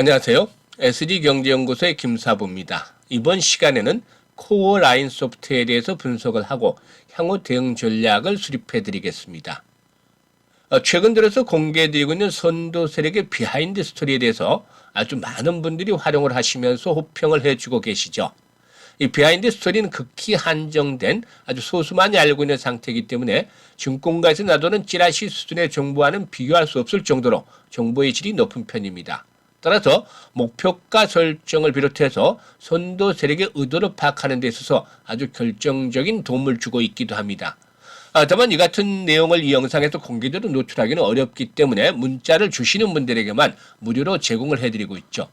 안녕하세요. SD경제연구소의 김사부입니다. 이번 시간에는 코어 라인 소프트에 대해서 분석을 하고 향후 대응 전략을 수립해 드리겠습니다. 어, 최근 들어서 공개되고 있는 선도 세력의 비하인드 스토리에 대해서 아주 많은 분들이 활용을 하시면서 호평을 해주고 계시죠. 이 비하인드 스토리는 극히 한정된 아주 소수만이 알고 있는 상태이기 때문에 증권가에서 나도는 찌라시 수준의 정보와는 비교할 수 없을 정도로 정보의 질이 높은 편입니다. 따라서 목표가 설정을 비롯해서 선도 세력의 의도를 파악하는 데 있어서 아주 결정적인 도움을 주고 있기도 합니다. 아, 다만 이 같은 내용을 이 영상에서 공개적으로 노출하기는 어렵기 때문에 문자를 주시는 분들에게만 무료로 제공을 해드리고 있죠.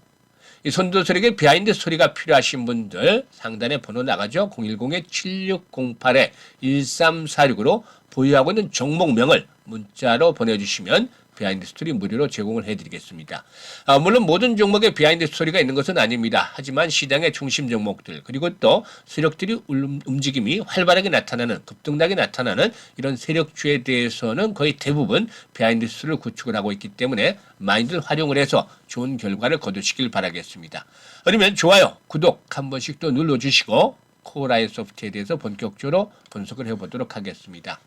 이 선도설에게 비하인드 스토리가 필요하신 분들 상단에 번호 나가죠. 010-7608-1346으로 보유하고 있는 종목명을 문자로 보내주시면 비하인드 스토리 무료로 제공을 해드리겠습니다. 아, 물론 모든 종목에 비하인드 스토리가 있는 것은 아닙니다. 하지만 시장의 중심 종목들 그리고 또 세력들이 울- 움직임이 활발하게 나타나는 급등락이 나타나는 이런 세력주에 대해서는 거의 대부분 비하인드 스토리를 구축을 하고 있기 때문에 많이들 활용을 해서 좋은 결과를 거두시길 바라겠습니다. 그러면 좋아요, 구독 한 번씩 또 눌러주시고 코라인 소프트에 대해서 본격적으로 분석을 해보도록 하겠습니다.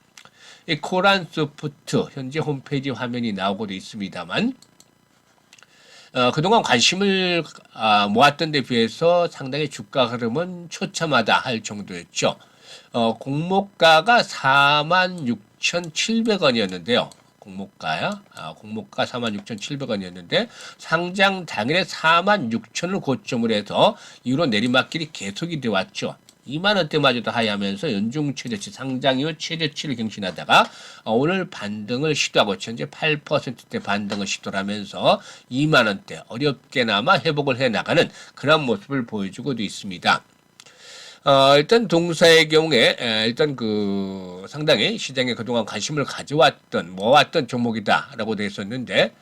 이 코란 소프트 현재 홈페이지 화면이 나오고도 있습니다만 어, 그동안 관심을 아, 모았던 데 비해서 상당히 주가 흐름은 처참하다 할 정도였죠. 어, 공모가가 46,700원이었는데요. 공모가야? 아, 공모가 46,700원이었는데 상장 당일에 46,000을 고점을 해서 이후로 내리막길이 계속이 되어 왔죠. 2만 원대마저도 하야하면서 연중 최저치 상장 이후 최저치를 경신하다가 어, 오늘 반등을 시도하고 현재 8%대 반등을 시도를 하면서 2만 원대 어렵게나마 회복을 해 나가는 그런 모습을 보여주고도 있습니다. 어, 일단 동사의 경우에 에, 일단 그 상당히 시장에 그동안 관심을 가져왔던 모았던 종목이다라고 되어 있었는데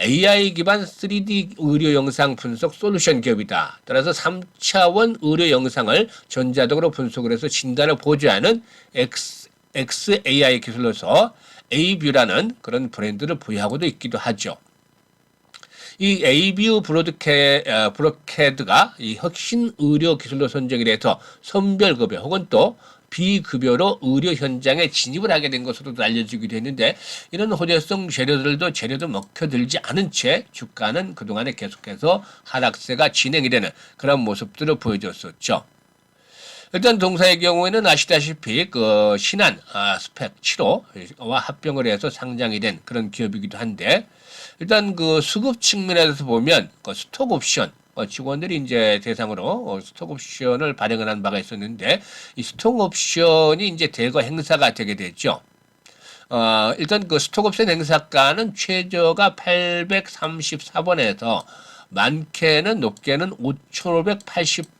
AI 기반 3D 의료 영상 분석 솔루션 기업이다. 따라서 3차원 의료 영상을 전자적으로 분석을 해서 진단을 보조하는 X, XAI 기술로서 A뷰라는 그런 브랜드를 보유하고도 있기도 하죠. 이 ABU 브로드캐, 어, 브로캐드가 이 혁신 의료 기술로 선정이 돼서 선별급여 혹은 또 비급여로 의료 현장에 진입을 하게 된 것으로 도 알려지기도 했는데 이런 호재성 재료들도 재료도 먹혀들지 않은 채 주가는 그동안에 계속해서 하락세가 진행이 되는 그런 모습들을 보여줬었죠. 일단 동사의 경우에는 아시다시피 그 신한 아, 스펙 7호와 합병을 해서 상장이 된 그런 기업이기도 한데 일단 그 수급 측면에서 보면 그 스톡 옵션 어, 직원들이 이제 대상으로 어, 스톡 옵션을 발행을 한 바가 있었는데 이 스톡 옵션이 이제 대거 행사가 되게 됐죠. 어, 일단 그 스톡 옵션 행사가는 최저가 834번에서 많게는 높게는 5,580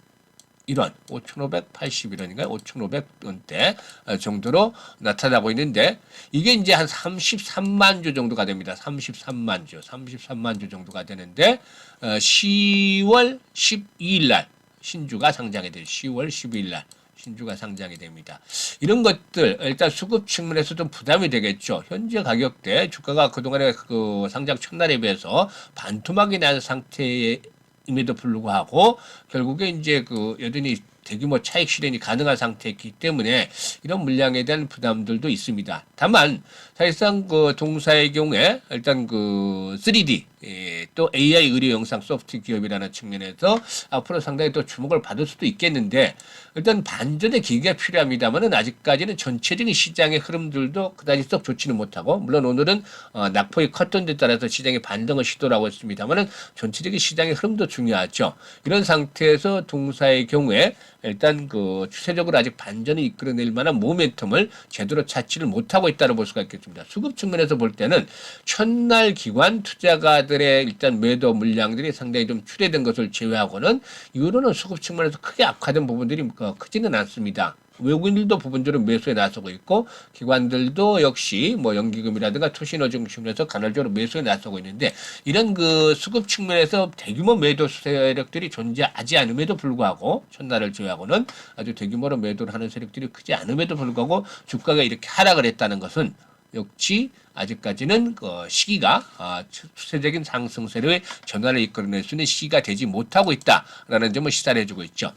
1원, 5,581원인가요? 5,500원대 정도로 나타나고 있는데 이게 이제 한 33만 주 정도가 됩니다. 33만 주, 33만 주 정도가 되는데 어, 10월 12일 날 신주가 상장이 돼요. 10월 12일 날 신주가 상장이 됩니다. 이런 것들 일단 수급 측면에서 좀 부담이 되겠죠. 현재 가격대 주가가 그동안에 그 상장 첫날에 비해서 반토막이 난 상태에 임에도 불구하고 결국에 이제 그 여전히 대규모 차익 실현이 가능한 상태이기 때문에 이런 물량에 대한 부담들도 있습니다. 다만 사실상 그 동사의 경우에 일단 그 3D 예, 또 AI 의료 영상 소프트 기업이라는 측면에서 앞으로 상당히 또 주목을 받을 수도 있겠는데 일단 반전의 기기가 필요합니다만은 아직까지는 전체적인 시장의 흐름들도 그다지 썩 좋지는 못하고 물론 오늘은 어, 낙폭이 컸던 데 따라서 시장의 반등을 시도하고 있습니다만은 전체적인 시장의 흐름도 중요하죠. 이런 상태에서 동사의 경우에 일단 그 추세적으로 아직 반전이 이끌어낼 만한 모멘텀을 제대로 찾지를 못하고 있다고 볼 수가 있겠습니다. 수급 측면에서 볼 때는 첫날 기관 투자가들의 일단 매도 물량들이 상당히 좀 출회된 것을 제외하고는 이후로는 수급 측면에서 크게 악화된 부분들이 어, 크지는 않습니다. 외국인들도 부분적으로 매수에 나서고 있고 기관들도 역시 뭐 연기금이라든가 투신호 중심으로 해서 간헐적으로 매수에 나서고 있는데 이런 그 수급 측면에서 대규모 매도 세력들이 존재하지 않음에도 불구하고 첫날을 제외하고는 아주 대규모로 매도를 하는 세력들이 크지 않음에도 불구하고 주가가 이렇게 하락을 했다는 것은 역시 아직까지는 그 시기가 아, 추세적인 상승세로의 전환을 이끌어낼 수 있는 시기가 되지 못하고 있다라는 점을 시사를 해주고 있죠.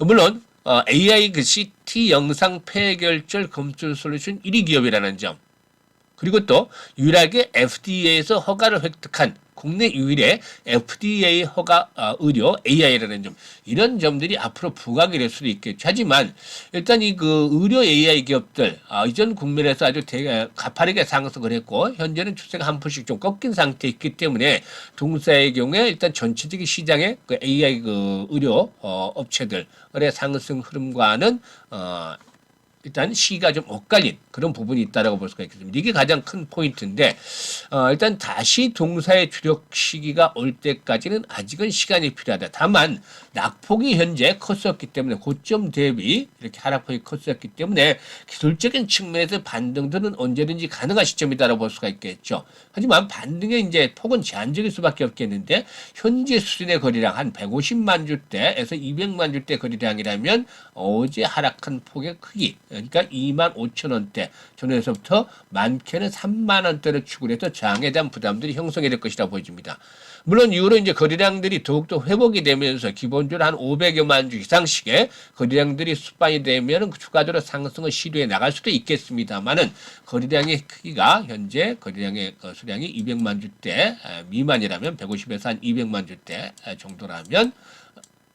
물론 어, AI 그 CT 영상 폐결절 검출 솔루션 1위 기업이라는 점 그리고 또 유일하게 FDA에서 허가를 획득한 국내 유일의 FDA 허가 어, 의료 AI라는 점 이런 점들이 앞으로 부각이 될 수도 있겠죠. 하지만 일단 이 그 의료 AI 기업들 아, 이전 국면에서 아주 되게 가파르게 상승을 했고 현재는 추세가 한 푼씩 좀 꺾인 상태에 있기 때문에 동사의 경우에 일단 전체적인 시장의 그 AI 그 의료 어, 업체들의 상승 흐름과는 어, 일단 시기가 좀 엇갈린 그런 부분이 있다라고 볼 수가 있겠습니다. 이게 가장 큰 포인트인데 어, 일단 다시 동사의 주력 시기가 올 때까지는 아직은 시간이 필요하다. 다만 낙폭이 현재 컸었기 때문에 고점 대비 이렇게 하락폭이 컸었기 때문에 기술적인 측면에서 반등들은 언제든지 가능한 시점이다라고 볼 수가 있겠죠. 하지만 반등의 이제 폭은 제한적일 수밖에 없겠는데 현재 수준의 거래량 한 150만 주대에서 200만 주대 거래량이라면 어제 하락한 폭의 크기 그러니까 2만 5천 원대 전후에서부터 많게는 3만 원대를 추구해서 장에 대한 부담들이 형성이 될 것이라 보여집니다. 물론 이후로 이제 거래량들이 더욱더 회복이 되면서 기본적으로 한 500여만 주 이상씩의 거래량들이 수반이 되면 추가적으로 상승을 시도해 나갈 수도 있겠습니다만은 거래량의 크기가 현재 거래량의 그 수량이 200만 주대 미만이라면 150에서 한 200만 주대 정도라면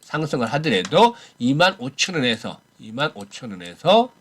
상승을 하더라도 2만 5천 원에서 2만 5천 원에서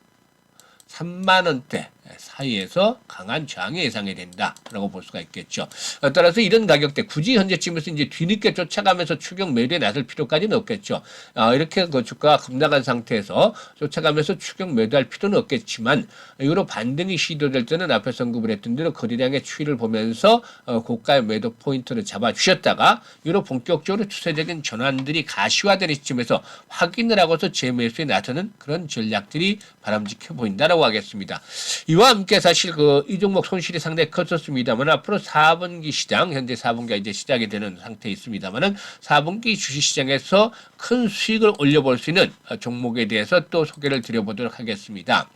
3만 원대 사이에서 강한 저항이 예상이 된다라고 볼 수가 있겠죠. 어, 따라서 이런 가격대 굳이 현재쯤에서 이제 뒤늦게 쫓아가면서 추격 매도에 나설 필요까지는 없겠죠. 어, 이렇게 그 주가가 급락한 상태에서 쫓아가면서 추격 매도할 필요는 없겠지만 이로 반등이 시도될 때는 앞에서 언급을 했던 대로 거래량의 추이를 보면서 어, 고가의 매도 포인트를 잡아 주셨다가 이로 본격적으로 추세적인 전환들이 가시화되는 시점에서 확인을 하고서 재매수에 나서는 그런 전략들이 바람직해 보인다라고 하겠습니다. 이와 함께 사실 그 이 종목 손실이 상당히 컸었습니다만 앞으로 4분기 시장 현재 4분기가 이제 시작이 되는 상태에 있습니다만은 4분기 주식 시장에서 큰 수익을 올려볼 수 있는 종목에 대해서 또 소개를 드려보도록 하겠습니다.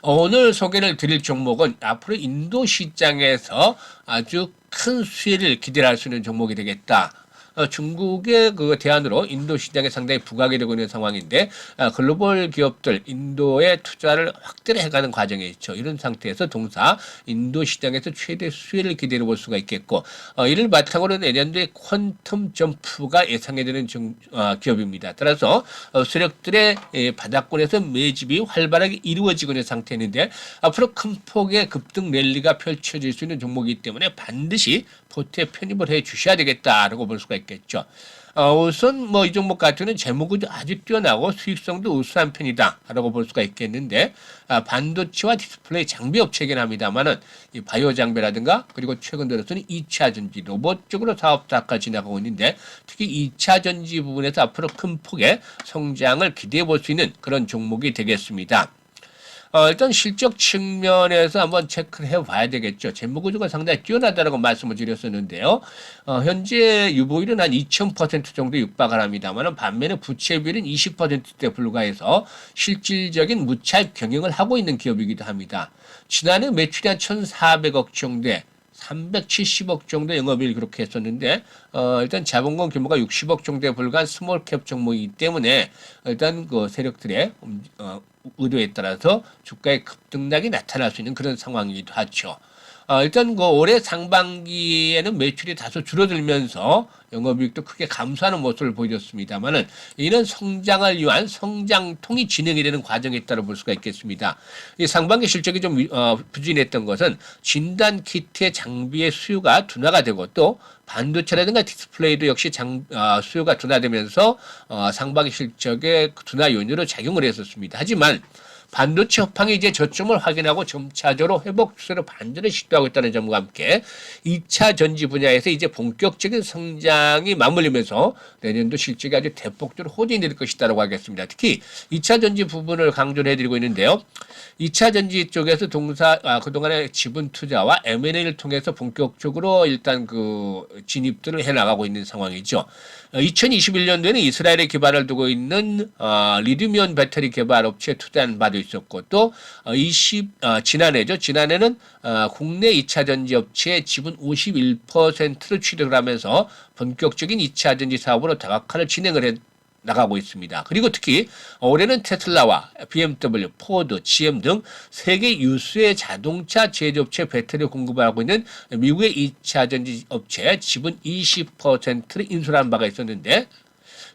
어, 오늘 소개를 드릴 종목은 앞으로 인도 시장에서 아주 큰 수혜를 기대할 수 있는 종목이 되겠다. 어, 중국의 그 대안으로 인도 시장에 상당히 부각이 되고 있는 상황인데 아, 글로벌 기업들 인도에 투자를 확대를 해가는 과정에 있죠. 이런 상태에서 동사 인도 시장에서 최대 수혜를 기대해 볼 수가 있겠고 어, 이를 바탕으로 내년도에 퀀텀 점프가 예상되는 중, 어, 기업입니다. 따라서 어, 세력들의 예, 바닥권에서 매집이 활발하게 이루어지고 있는 상태인데 앞으로 큰 폭의 급등 랠리가 펼쳐질 수 있는 종목이기 때문에 반드시 포트에 편입을 해 주셔야 되겠다라고 볼 수가 있 겠죠. 어, 우선 뭐 이 종목 같은 재무구도 아주 뛰어나고 수익성도 우수한 편이다라고 볼 수가 있겠는데 아, 반도체와 디스플레이 장비 업체긴 합니다만은 이 바이오 장비라든가 그리고 최근 들어서는 2차 전지 로봇 쪽으로 사업 다가 지나가고 있는데 특히 2차 전지 부분에서 앞으로 큰 폭의 성장을 기대해 볼 수 있는 그런 종목이 되겠습니다. 어, 일단 실적 측면에서 한번 체크를 해봐야 되겠죠. 재무 구조가 상당히 뛰어나다라고 말씀을 드렸었는데요. 어, 현재 유보율은 한 2,000% 정도 육박을 합니다만 반면에 부채비율은 20%대 불과해서 실질적인 무차익 경영을 하고 있는 기업이기도 합니다. 지난해 매출이 한 1,400억 정도에 370억 정도 영업이익 그렇게 했었는데 어, 일단 자본금 규모가 60억 정도에 불과한 스몰캡 종목이기 때문에 일단 그 세력들의 음, 어, 의도에 따라서 주가의 급등락이 나타날 수 있는 그런 상황이기도 하죠. 어, 일단 그 올해 상반기에는 매출이 다소 줄어들면서 영업이익도 크게 감소하는 모습을 보여줬습니다만은 이런 성장을 위한 성장통이 진행이 되는 과정에 있다고 볼 수가 있겠습니다. 이 상반기 실적이 좀 어, 부진했던 것은 진단 키트의 장비의 수요가 둔화가 되고 또 반도체라든가 디스플레이도 역시 장, 어, 수요가 둔화되면서 어, 상반기 실적의 둔화 요인으로 작용을 했었습니다. 하지만 반도체 업황이 이제 저점을 확인하고 점차적으로 회복 추세로 반전을 시도하고 있다는 점과 함께 2차 전지 분야에서 이제 본격적인 성장이 맞물리면서 내년도 실적이 아주 대폭적으로 호전이 될 것이다라고 하겠습니다. 특히 2차 전지 부분을 강조를 해드리고 있는데요. 2차 전지 쪽에서 동사 아, 그동안의 지분 투자와 M&A를 통해서 본격적으로 일단 그 진입들을 해 나가고 있는 상황이죠. 2021년도에는 이스라엘에 개발을 두고 있는 어, 리튬이온 배터리 개발 업체에 투자한 바도 증가도 있었고 또 어, 20, 어, 지난해죠. 지난해는 어, 국내 2차 전지 업체의 지분 51%를 취득을 하면서 본격적인 2차 전지 사업으로 다각화를 진행을 했 나가고 있습니다. 그리고 특히 올해는 테슬라와 BMW, 포드, GM 등 세계 유수의 자동차 제조업체 배터리 공급을 하고 있는 미국의 2차 전지 업체 지분 20%를 인수한 바가 있었는데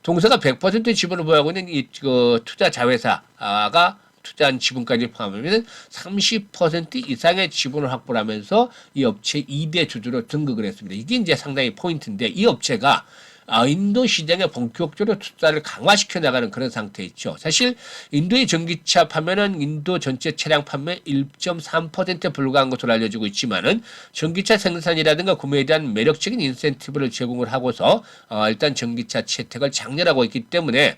동사가 100% 지분을 보유하고 있는 이 그 투자 자회사가 투자한 지분까지 포함하면 30% 이상의 지분을 확보를 하면서 이 업체 2대 주주로 등극을 했습니다. 이게 이제 상당히 포인트인데 이 업체가 아, 인도 시장에 본격적으로 투자를 강화시켜 나가는 그런 상태에 있죠. 사실 인도의 전기차 판매는 인도 전체 차량 판매 1.3%에 불과한 것으로 알려지고 있지만은 전기차 생산이라든가 구매에 대한 매력적인 인센티브를 제공을 하고서 어, 일단 전기차 채택을 장려하고 있기 때문에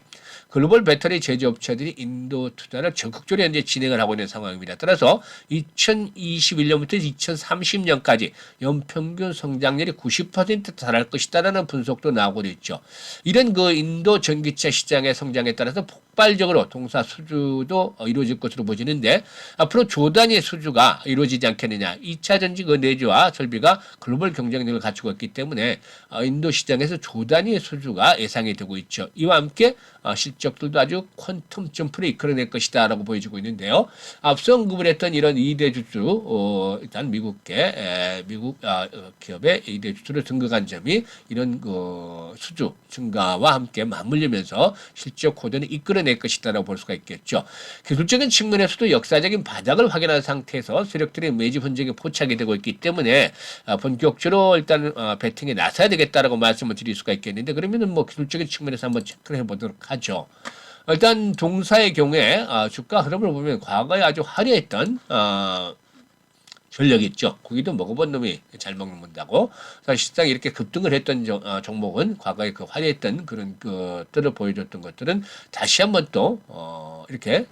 글로벌 배터리 제조업체들이 인도 투자를 적극적으로 현재 진행을 하고 있는 상황입니다. 따라서 2021년부터 2030년까지 연평균 성장률이 90% 달할 것이다라는 분석도 나오고 있죠. 이런 그 인도 전기차 시장의 성장에 따라서 폭발적으로 동사 수주도 어, 이루어질 것으로 보지는데 앞으로 조단위의 수주가 이루어지지 않겠느냐. 2차 전지 그 내주와 설비가 글로벌 경쟁력을 갖추고 있기 때문에 어, 인도 시장에서 조단위의 수주가 예상이 되고 있죠. 이와 함께 어, 실적들도 아주 퀀텀 점프를 이끌어낼 것이다 라고 보여지고 있는데요. 앞서 언급을 했던 이런 2대 주주, 어, 일단 미국계, 에, 미국 아, 어, 기업의 2대 주주를 등극한 점이 이런 그 수주 증가와 함께 맞물리면서 실적 호전을 이끌어낼 것이다 라고 볼 수가 있겠죠. 기술적인 측면에서도 역사적인 바닥을 확인한 상태에서 세력들의 매집 흔적이 포착이 되고 있기 때문에 아, 본격적으로 일단 어, 배팅에 나서야 되겠다라고 말씀을 드릴 수가 있겠는데 그러면은 뭐 기술적인 측면에서 한번 체크를 해보도록 하죠. 일단 동사의 경우에 아, 주가 흐름을 보면 과거에 아주 화려했던 어, 전력이 있죠. 고기도 먹어본 놈이 잘 먹는다고. 사실상 이렇게 급등을 했던 정- 어, 종목은 과거에 그 화려했던 그런 것들을 보여줬던 것들은 다시 한번 또 어, 이렇게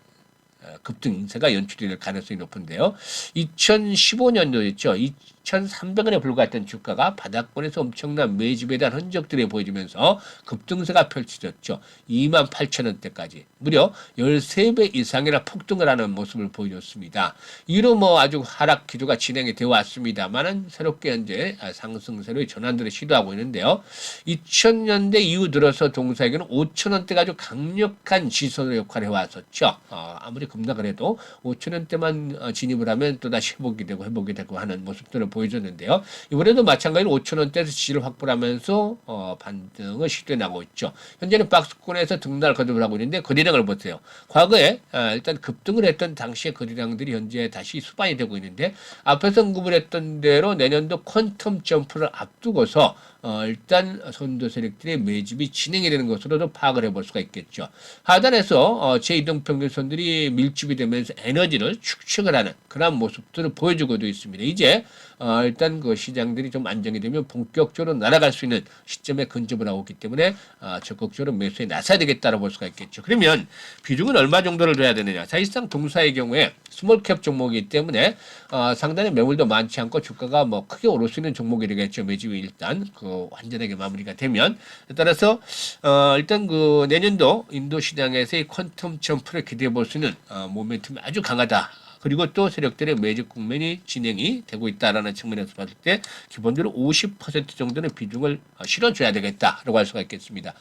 어, 급등 인세가 연출이 될 가능성이 높은데요. 2015년도였죠. 2,300원에 불과했던 주가가 바닥권에서 엄청난 매집에 대한 흔적들이 보여지면서 급등세가 펼쳐졌죠. 2만 8천 원대까지 무려 13배 이상이나 폭등을 하는 모습을 보여줬습니다. 이로 뭐 아주 하락 기조가 진행이 되어 왔습니다만은 새롭게 현재 상승세로 전환들을 시도하고 있는데요. 2000년대 이후 들어서 동사에게는 5천 원대가 아주 강력한 지선의 역할을 해왔었죠. 어, 아무리 급락을 해도 5천 원대만 어, 진입을 하면 또 다시 회복이 되고 회복이 되고 하는 모습들을 보여줬는데요. 이번에도 마찬가지로 5천 원대에서 지지를 확보하면서 어, 반등을 시도해 나가고 있죠. 현재는 박스권에서 등날 거듭을 하고 있는데 거래량을 보세요. 과거에 아, 일단 급등을 했던 당시의 거래량들이 현재 다시 수반이 되고 있는데 앞에서 언급을 했던 대로 내년도 퀀텀 점프를 앞두고서 어, 일단 선도 세력들의 매집이 진행이 되는 것으로도 파악을 해볼 수가 있겠죠. 하단에서 어, 제2등평균선들이 밀집이 되면서 에너지를 축적을 하는 그런 모습들을 보여주고도 있습니다. 이제 어, 일단 그 시장들이 좀 안정이 되면 본격적으로 날아갈 수 있는 시점에 근접을 하고 있기 때문에 어, 적극적으로 매수에 나서야 되겠다고 볼 수가 있겠죠. 그러면 비중은 얼마 정도를 둬야 되느냐? 사실상 동사의 경우에 스몰캡 종목이기 때문에 어, 상당히 매물도 많지 않고 주가가 뭐 크게 오를 수 있는 종목이 되겠죠. 매집이 일단 그 완전하게 마무리가 되면 따라서 어, 일단 그 내년도 인도 시장에서의 퀀텀 점프를 기대해 볼수 있는 어, 모멘텀이 아주 강하다. 그리고 또 세력들의 매집 국면이 진행이 되고 있다라는 측면에서 봤을 때 기본적으로 50% 정도는 비중을 어, 실어줘야 되겠다라고 할 수가 있겠습니다.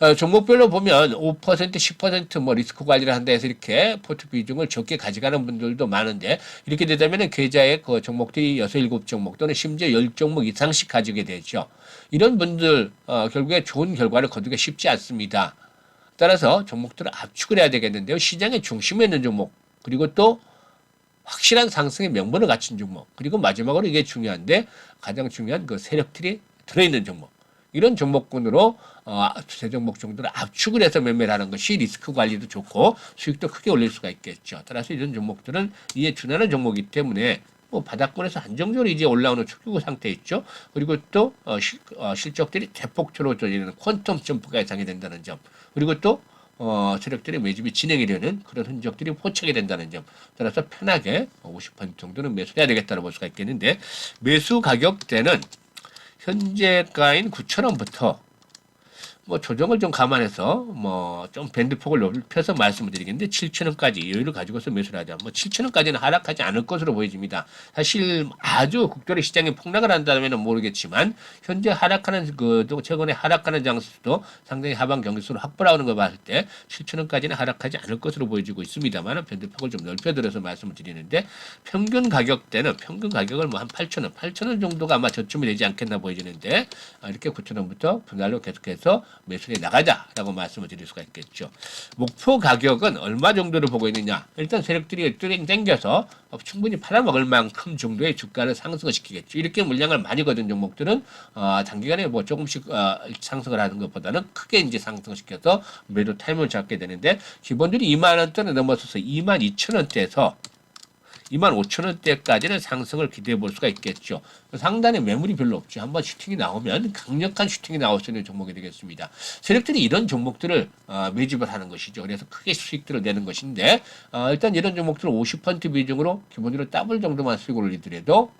어, 종목별로 보면 5% 10%뭐 리스크 관리를 한다 해서 이렇게 포트 비중을 적게 가져가는 분들도 많은데 이렇게 되자면은 계좌에 그 종목들이 6, 7종목 또는 심지어 10종목 이상씩 가지게 되죠. 이런 분들 어, 결국에 좋은 결과를 거두기가 쉽지 않습니다. 따라서 종목들을 압축을 해야 되겠는데요. 시장의 중심에 있는 종목 그리고 또 확실한 상승의 명분을 갖춘 종목 그리고 마지막으로 이게 중요한데 가장 중요한 그 세력들이 들어있는 종목 이런 종목군으로 어, 세 종목 정도를 압축을 해서 매매를 하는 것이 리스크 관리도 좋고 수익도 크게 올릴 수가 있겠죠. 따라서 이런 종목들은 이에 준하는 종목이기 때문에 뭐 바닥권에서 안정적으로 이제 올라오는 초기고 상태에 있죠. 그리고 또 어, 실, 어, 실적들이 대폭적으로 저지르는 퀀텀 점프가 예상이 된다는 점. 그리고 또 어, 세력들의 매집이 진행이 되는 그런 흔적들이 포착이 된다는 점. 따라서 편하게 50% 정도는 매수해야 되겠다고 볼 수가 있겠는데 매수 가격대는 현재가인 9,000원부터 뭐 조정을 좀 감안해서 뭐 좀 밴드 폭을 넓혀서 말씀을 드리겠는데 7천 원까지 여유를 가지고서 매수를 하자. 뭐 7천 원까지는 하락하지 않을 것으로 보여집니다. 사실 아주 국도리 시장이 폭락을 한다면 모르겠지만 현재 하락하는 그또 최근에 하락하는 장수도 상당히 하방 경기수를 확보하는 거 봤을 때 7천 원까지는 하락하지 않을 것으로 보여지고 있습니다만 밴드 폭을 좀 넓혀들어서 말씀을 드리는데 평균 가격대는 평균 가격을 뭐 한 8천 원, 8천 원 정도가 아마 저쯤이 되지 않겠나 보여지는데 아, 이렇게 9천 원부터 분할로 계속해서 매수해 나가자라고 말씀을 드릴 수가 있겠죠. 목표 가격은 얼마 정도를 보고 있느냐? 일단 세력들이 뚜링 땡겨서 어, 충분히 팔아먹을 만큼 정도의 주가를 상승을 시키겠죠. 이렇게 물량을 많이 거둔 종목들은 어, 단기간에 뭐 조금씩 어, 상승을 하는 것보다는 크게 이제 상승시켜서 매도 타임을 잡게 되는데 기본적으로 2만 원대는 넘어서서 2만 2천 원대에서 2만 5천 원대까지는 상승을 기대해 볼 수가 있겠죠. 상단에 매물이 별로 없죠. 한번 슈팅이 나오면 강력한 슈팅이 나올 수 있는 종목이 되겠습니다. 세력들이 이런 종목들을 어, 매집을 하는 것이죠. 그래서 크게 수익들을 내는 것인데 어, 일단 이런 종목들은 50% 비중으로 기본적으로 더블 정도만 수익을 올리더라도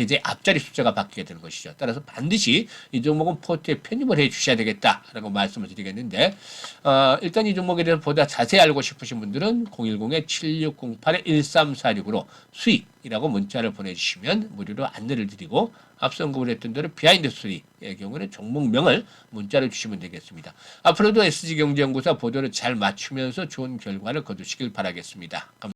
계좌의 앞자리 숫자가 바뀌게 되는 것이죠. 따라서 반드시 이 종목은 포트에 편입을 해 주셔야 되겠다라고 말씀을 드리겠는데 어, 일단 이 종목에 대해서 보다 자세히 알고 싶으신 분들은 010-7608-1346으로 수익이라고 문자를 보내주시면 무료로 안내를 드리고 앞서 언급을 했던 대로 비하인드 스토리의 경우는 종목명을 문자로 주시면 되겠습니다. 앞으로도 SG경제연구소 보도를 잘 맞추면서 좋은 결과를 거두시길 바라겠습니다. 감사합니다.